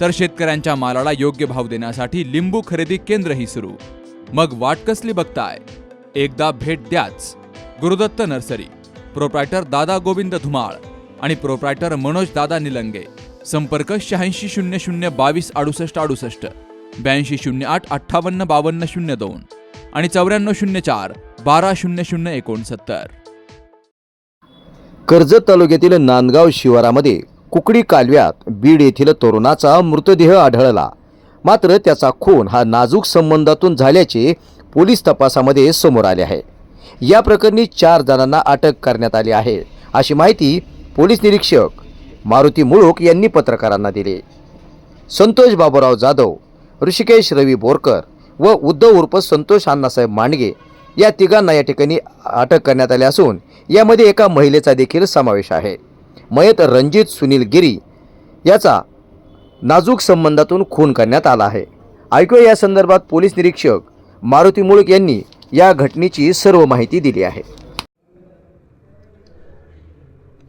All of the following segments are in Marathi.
तर शेतकऱ्यांच्या मालाला योग्य भाव देण्यासाठी लिंबू खरेदी केंद्रही सुरू. मग वाट कसली बघताय? एकदा भेट द्याच. गुरुदत्त नर्सरी. प्रोप्रायटर दादा गोविंद धुमाळ आणि प्रोप्रायटर मनोज दादा निलंगे. संपर्क शहाऐंशी शून्य शून्य बावीस अडुसष्ट अडुसष्ट. ब्याऐंशी शून्य आठ अठ्ठावन्न बावन्न शून्य दोन. आणि चौऱ्याण्णव शून्य चार बारा शून्य शून्य एकोणसत्तर. कर्जत तालुक्यातील नांदगाव शिवारामध्ये कुकडी कालव्यात बीड येथील तरुणाचा मृतदेह आढळला. मात्र त्याचा खून हा नाजूक संबंधातून झाल्याचे पोलीस तपासामध्ये समोर आले आहे. या प्रकरणी चार जणांना अटक करण्यात आली आहे अशी माहिती पोलीस निरीक्षक मारुती मुळूक यांनी पत्रकारांना दिली. संतोष बाबूराव जाधव ऋषिकेश रवी बोरकर व उद्धव उर्फ संतोष अण्णासाहेब मांडगे या तिघांना या ठिकाणी अटक करण्यात आली असून यामध्ये एका महिलेचा देखील समावेश आहे. मयत रणजित सुनील गिरी याचा नाजूक संबंधातून खून करण्यात आला आहे. ऐकूया या संदर्भात पोलीस निरीक्षक मारुती मुळक यांनी या घटनेची सर्व माहिती दिली आहे.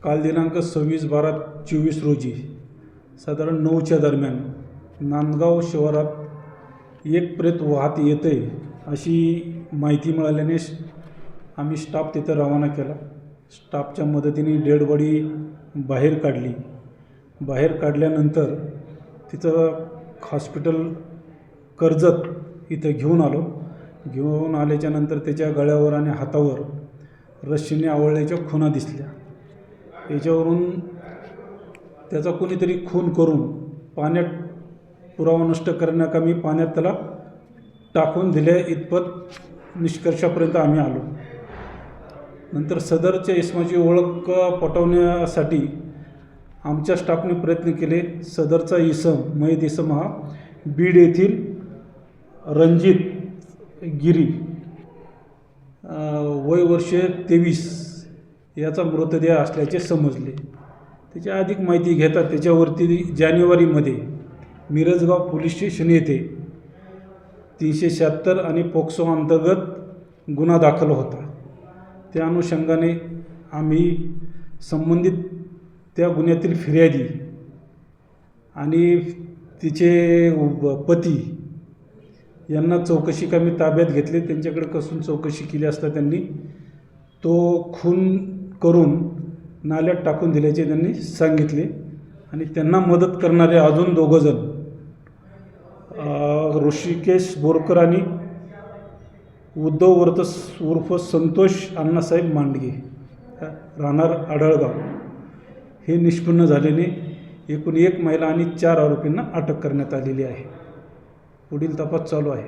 काल दिनांक सव्वीस बारा चोवीस रोजी साधारण नऊच्या दरम्यान नांदगाव शहरात एक प्रेत वाहत येते अशी माहिती मिळाल्याने आम्ही स्टाफ तिथं रवाना केला. स्टाफच्या मदतीने डेड बॉडी बाहेर काढली. बाहेर काढल्यानंतर तिचं हॉस्पिटल कर्जत इथं घेऊन आलो. घेऊन आल्याच्यानंतर त्याच्या गळ्यावर आणि हातावर रश्मीने आवळल्याच्या खुणा दिसल्या. याच्यावरून त्याचा कोणीतरी खून करून पाण्यात पुरावा नष्ट करण्याकामी पाण्यात त्याला टाकून दिल्या इतपत निष्कर्षापर्यंत आम्ही आलो. नंतर सदरच्या इसमाची ओळख पटवण्यासाठी आमच्या स्टाफने प्रयत्न केले. सदरचा इसम मयत इसम हा बीड येथील रणजित गिरी. वय वर्ष तेवीस याचा मृतदेह असल्याचे समजले. त्याची अधिक माहिती घेतात त्याच्यावरती जानेवारीमध्ये मिरजगाव पोलीस स्टेशन येथे तीनशे शहात्तर आणि पोक्सो अंतर्गत गुन्हा दाखल होता. त्या अनुषंगाने आम्ही संबंधित त्या गुन्ह्यातील फिर्यादी आणि तिचे पती यांना चौकशी कामी ताब्यात घेतले. त्यांच्याकडे कसून चौकशी केली असता त्यांनी तो खून करून नाल्यात टाकून दिल्याचे त्यांनी सांगितले आणि त्यांना मदत करणारे अजून दोघंजण ऋषिकेश बोरकर आणि उद्धव वर्त उर्फ संतोष अण्णासाहेब मांडगे राहणार आढळगाव. हे निष्पन्न झाल्याने एकूण एक महिला आणि चार आरोपींना अटक करण्यात आलेली आहे. पुढील तपास चालू आहे.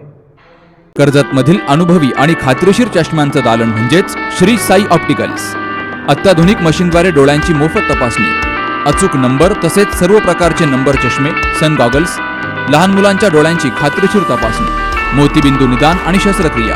कर्जतमधील अनुभवी आणि खात्रीशीर चष्म्यांचं दालन म्हणजेच श्री साई ऑप्टिकल्स. अत्याधुनिक मशीनद्वारे डोळ्यांची मोफत तपासणी. अचूक नंबर तसेच सर्व प्रकारचे नंबर चष्मे सन गॉगल्स लहान मुलांच्या डोळ्यांची खात्रीशीर तपासणी मोतीबिंदू निदान आणि शस्त्रक्रिया.